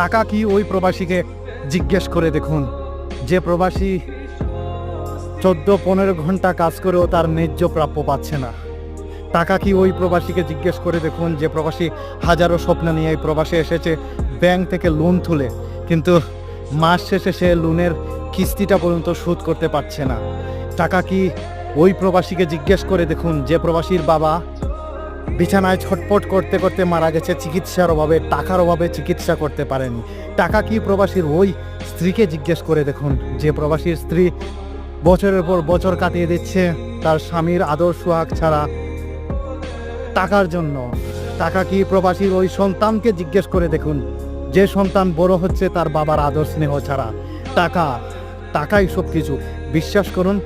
টাকা কি ওই প্রবাসীকে জিজ্ঞেস করে দেখুন? যে প্রবাসী চোদ্দ পনেরো ঘণ্টা কাজ করেও তার ন্যায্য প্রাপ্য পাচ্ছে না। টাকা কি ওই প্রবাসীকে জিজ্ঞেস করে দেখুন যে প্রবাসী হাজারো স্বপ্ন নিয়ে এই প্রবাসে এসেছে, ব্যাংক থেকে লোন তুলে, কিন্তু মাস শেষে সে লোনের কিস্তিটা পর্যন্ত শোধ করতে পারছে না। টাকা কি ওই প্রবাসীকে জিজ্ঞেস করে দেখুন যে প্রবাসীর বাবা বিছানায় ছটপট করতে করতে মারা গেছে। চিকিৎসার অভাবে, টাকার অভাবে চিকিৎসা করতে পারেনি। টাকা কি প্রবাসীর ওই স্ত্রীকে জিজ্ঞেস করে দেখুন। যে প্রবাসীর স্ত্রী বছরের পর বছর কাটিয়ে দিচ্ছে, তার স্বামীর আদর সোহাগ ছাড়া টাকার জন্য। টাকা কি প্রবাসীর ওই সন্তানকে জিজ্ঞেস করে দেখুন। যে সন্তান বড় হচ্ছে, তার বাবার আদর স্নেহ ছাড়া। টাকা, টাকাই সব কিছু বিশ্বাস করুন।